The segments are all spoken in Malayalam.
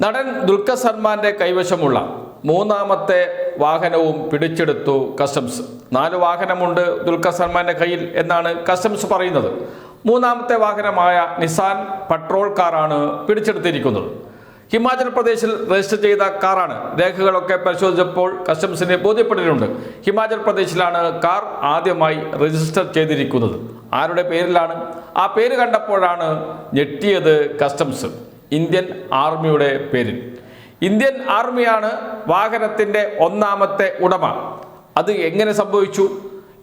നടൻ ദുൽഖർ സൽമാന്റെ കൈവശമുള്ള മൂന്നാമത്തെ വാഹനവും പിടിച്ചെടുത്തു കസ്റ്റംസ്. നാല് വാഹനമുണ്ട് ദുൽഖർ സൽമാന്റെ കയ്യിൽ എന്നാണ് കസ്റ്റംസ് പറയുന്നത്. മൂന്നാമത്തെ വാഹനമായ നിസാൻ പട്രോൾ കാറാണ് പിടിച്ചെടുത്തിരിക്കുന്നത്. ഹിമാചൽ പ്രദേശിൽ രജിസ്റ്റർ ചെയ്ത കാറാണ് രേഖകളൊക്കെ പരിശോധിച്ചപ്പോൾ കസ്റ്റംസിന് ബോധ്യപ്പെട്ടിട്ടുണ്ട്. ഹിമാചൽ പ്രദേശിലാണ് കാർ ആദ്യമായി രജിസ്റ്റർ ചെയ്തിരിക്കുന്നത്. ആരുടെ പേരിലാണ്? ആ പേര് കണ്ടപ്പോഴാണ് ഞെട്ടിയത് കസ്റ്റംസ്. ഇന്ത്യൻ ആർമിയുടെ പേരിൽ. ഇന്ത്യൻ ആർമിയാണ് വാഹനത്തിന്റെ ഒന്നാമത്തെ ഉടമ. അത് എങ്ങനെ സംഭവിച്ചു?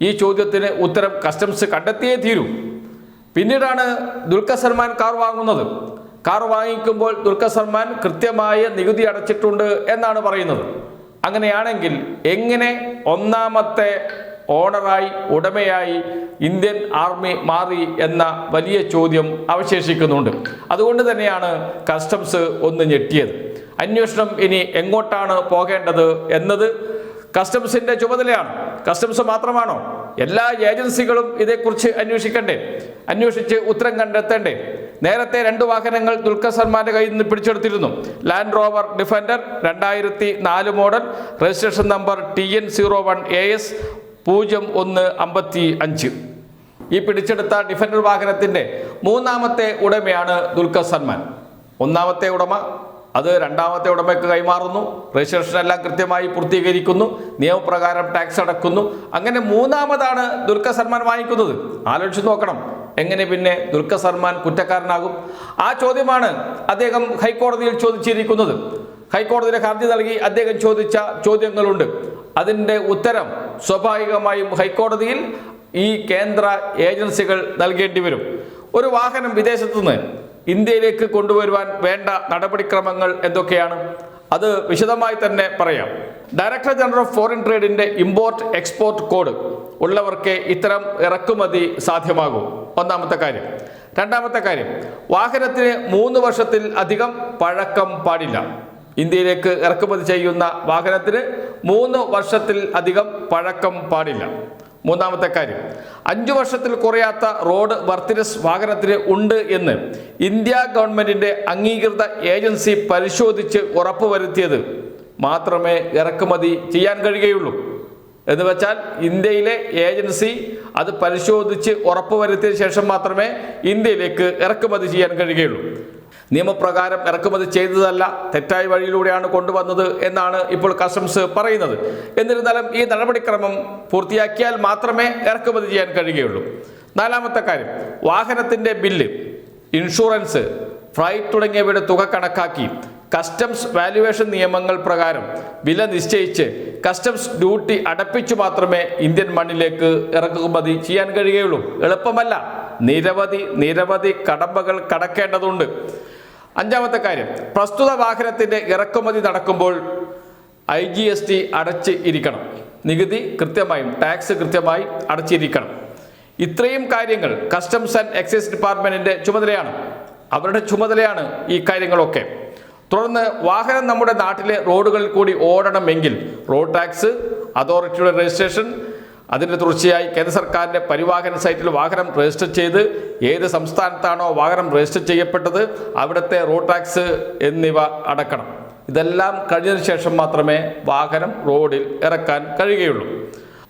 ഈ ചോദ്യത്തിന് ഉത്തരം കസ്റ്റംസ് കണ്ടെത്തിയേ തീരൂ. പിന്നീടാണ് ദുൽഖർ സൽമാൻ കാർ വാങ്ങുന്നത്. കാർ വാങ്ങിക്കുമ്പോൾ ദുൽഖർ സൽമാൻ കൃത്യമായ നികുതി അടച്ചിട്ടുണ്ട് എന്നാണ് പറയുന്നത്. അങ്ങനെയാണെങ്കിൽ എങ്ങനെ ഒന്നാമത്തെ ഓണറായി ഉടമയായി ഇന്ത്യൻ ആർമി മാറി എന്ന വലിയ ചോദ്യം അവശേഷിക്കുന്നുണ്ട്. അതുകൊണ്ട് തന്നെയാണ് കസ്റ്റംസ് ഒന്ന് ഞെട്ടിയത്. അന്വേഷണം ഇനി എങ്ങോട്ടാണ് പോകേണ്ടത് എന്നത് കസ്റ്റംസിന്റെ ചുമതലയാണ്. കസ്റ്റംസ് മാത്രമാണോ? എല്ലാ ഏജൻസികളും ഇതേക്കുറിച്ച് അന്വേഷിക്കണ്ടേ? അന്വേഷിച്ച് ഉത്തരം കണ്ടെത്തേണ്ടേ? നേരത്തെ രണ്ട് വാഹനങ്ങൾ ദുൽഖർ സൽമാന്റെ കയ്യിൽ നിന്ന് പിടിച്ചെടുത്തിരുന്നു. ലാൻഡ് റോവർ ഡിഫൻഡർ രണ്ടായിരത്തി നാല് model registration number T N zero one A S പൂജ്യം ഒന്ന് അമ്പത്തി അഞ്ച്. ഈ പിടിച്ചെടുത്ത ഡിഫൻഡർ വാഹനത്തിന്റെ മൂന്നാമത്തെ ഉടമയാണ് ദുൽഖർ സൽമാൻ. ഒന്നാമത്തെ ഉടമ അത് രണ്ടാമത്തെ ഉടമയ്ക്ക് കൈമാറുന്നു. രജിസ്ട്രേഷൻ എല്ലാം കൃത്യമായി പൂർത്തീകരിക്കുന്നു. നിയമപ്രകാരം ടാക്സ് അടക്കുന്നു. അങ്ങനെ മൂന്നാമതാണ് ദുൽഖർ സൽമാൻ വാങ്ങിക്കുന്നത്. ആലോചിച്ച് നോക്കണം എങ്ങനെ പിന്നെ ദുൽഖർ സൽമാൻ കുറ്റക്കാരനാകും? ആ ചോദ്യമാണ് അദ്ദേഹം ഹൈക്കോടതിയിൽ ചോദിച്ചിരിക്കുന്നത്. ഹൈക്കോടതിയിലെ ഹർജി നൽകി അദ്ദേഹം ചോദിച്ച ചോദ്യങ്ങളുണ്ട്. അതിന്റെ ഉത്തരം സ്വാഭാവികമായും ഹൈക്കോടതിയിൽ ഈ കേന്ദ്ര ഏജൻസികൾ നൽകേണ്ടി വരും. ഒരു വാഹനം വിദേശത്തു നിന്ന് ഇന്ത്യയിലേക്ക് കൊണ്ടുവരുവാൻ വേണ്ട നടപടിക്രമങ്ങൾ എന്തൊക്കെയാണ്? അത് വിശദമായി തന്നെ പറയാം. ഡയറക്ടർ ജനറൽ ഓഫ് ഫോറിൻ ട്രേഡിന്റെ ഇമ്പോർട്ട് എക്സ്പോർട്ട് കോഡ് ഉള്ളവർക്ക് ഇത്തരം ഇറക്കുമതി സാധ്യമാകും. ഒന്നാമത്തെ കാര്യം. രണ്ടാമത്തെ കാര്യം. വാഹനത്തിന് മൂന്ന് വർഷത്തിൽ അധികം പഴക്കം പാടില്ല. ഇന്ത്യയിലേക്ക് ഇറക്കുമതി ചെയ്യുന്ന വാഹനത്തിന് മൂന്ന് വർഷത്തിൽ അധികം പഴക്കം പാടില്ല. മൂന്നാമത്തെ കാര്യം അഞ്ചു വർഷത്തിൽ കുറയാത്ത റോഡ് വർത്തിനസ് വാഹനത്തിന് ഉണ്ട് എന്ന് ഇന്ത്യ ഗവൺമെന്റിന്റെ അംഗീകൃത ഏജൻസി പരിശോധിച്ച് ഉറപ്പുവരുത്തിയത് മാത്രമേ ഇറക്കുമതി ചെയ്യാൻ കഴിയുകയുള്ളൂ. എന്ന് വെച്ചാൽ ഇന്ത്യയിലെ ഏജൻസി അത് പരിശോധിച്ച് ഉറപ്പുവരുത്തിയ ശേഷം മാത്രമേ ഇന്ത്യയിലേക്ക് ഇറക്കുമതി ചെയ്യാൻ കഴിയുകയുള്ളൂ. നിയമപ്രകാരം ഇറക്കുമതി ചെയ്തതല്ല തെറ്റായ വഴിയിലൂടെയാണ് കൊണ്ടുവന്നത് എന്നാണ് ഇപ്പോൾ കസ്റ്റംസ് പറയുന്നത്. എന്നിരുന്നാലും ഈ നടപടിക്രമം പൂർത്തിയാക്കിയാൽ മാത്രമേ ഇറക്കുമതി ചെയ്യാൻ കഴിയുകയുള്ളൂ. നാലാമത്തെ കാര്യം വാഹനത്തിന്റെ ബില്ല് ഇൻഷുറൻസ് ഫ്ലൈറ്റ് തുടങ്ങിയവയുടെ തുക കണക്കാക്കി. കസ്റ്റംസ് വാല്യുവേഷൻ നിയമങ്ങൾ പ്രകാരം വില നിശ്ചയിച്ച് കസ്റ്റംസ് ഡ്യൂട്ടി അടപ്പിച്ചു മാത്രമേ ഇന്ത്യൻ മണ്ണിലേക്ക് ഇറക്കുമതി ചെയ്യാൻ കഴിയുകയുള്ളൂ. എളുപ്പമല്ല. നിരവധി നിരവധി കടമ്പകൾ കടക്കേണ്ടതുണ്ട്. അഞ്ചാമത്തെ കാര്യം. പ്രസ്തുത വാഹനത്തിന്റെ ഇറക്കുമതി നടക്കുമ്പോൾ ഐ ജി എസ് ടി അടച്ച് ഇരിക്കണം. നികുതി കൃത്യമായും ടാക്സ് കൃത്യമായി അടച്ചിരിക്കണം. ഇത്രയും കാര്യങ്ങൾ കസ്റ്റംസ് ആൻഡ് എക്സൈസ് ഡിപ്പാർട്ട്മെന്റിന്റെ ചുമതലയാണ്. അവരുടെ ചുമതലയാണ് ഈ കാര്യങ്ങളൊക്കെ. തുടർന്ന് വാഹനം നമ്മുടെ നാട്ടിലെ റോഡുകളിൽ കൂടി ഓടണമെങ്കിൽ റോഡ് ടാക്സ് അതോറിറ്റിയുടെ രജിസ്ട്രേഷൻ അതിന്റെ തുടർച്ചയായി കേന്ദ്ര സർക്കാരിന്റെ പരിവാഹൻ സൈറ്റിൽ വാഹനം രജിസ്റ്റർ ചെയ്ത് ഏത് സംസ്ഥാനത്താണോ വാഹനം രജിസ്റ്റർ ചെയ്യപ്പെട്ടത് അവിടുത്തെ റോഡ് ടാക്സ് എന്നിവ അടക്കണം. ഇതെല്ലാം കഴിഞ്ഞതിന് ശേഷം മാത്രമേ വാഹനം റോഡിൽ ഇറക്കാൻ കഴിയുകയുള്ളൂ.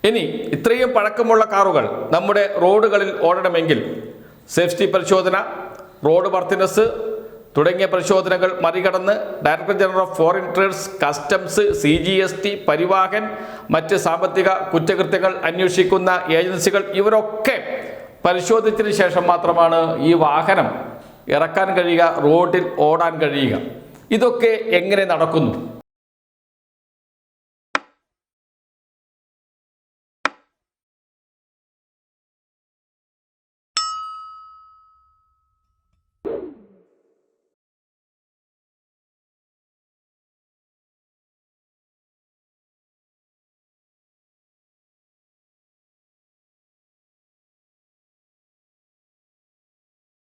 ഇനി ഇത്രയും പഴക്കമുള്ള കാറുകൾ നമ്മുടെ റോഡുകളിൽ ഓടണമെങ്കിൽ സേഫ്റ്റി പരിശോധന റോഡ് വർത്തിനസ് തുടങ്ങിയ പരിശോധനകൾ മറികടന്ന് director general of foreign trades customs C G S T Parivahan മറ്റ് സാമ്പത്തിക കുറ്റകൃത്യങ്ങൾ അന്വേഷിക്കുന്ന ഏജൻസികൾ ഇവരൊക്കെ പരിശോധിച്ചതിന് ശേഷം മാത്രമാണ് ഈ വാഹനം ഇറക്കാൻ കഴിയുക റോഡിൽ ഓടാൻ കഴിയുക. ഇതൊക്കെ എങ്ങനെ നടക്കുന്നു?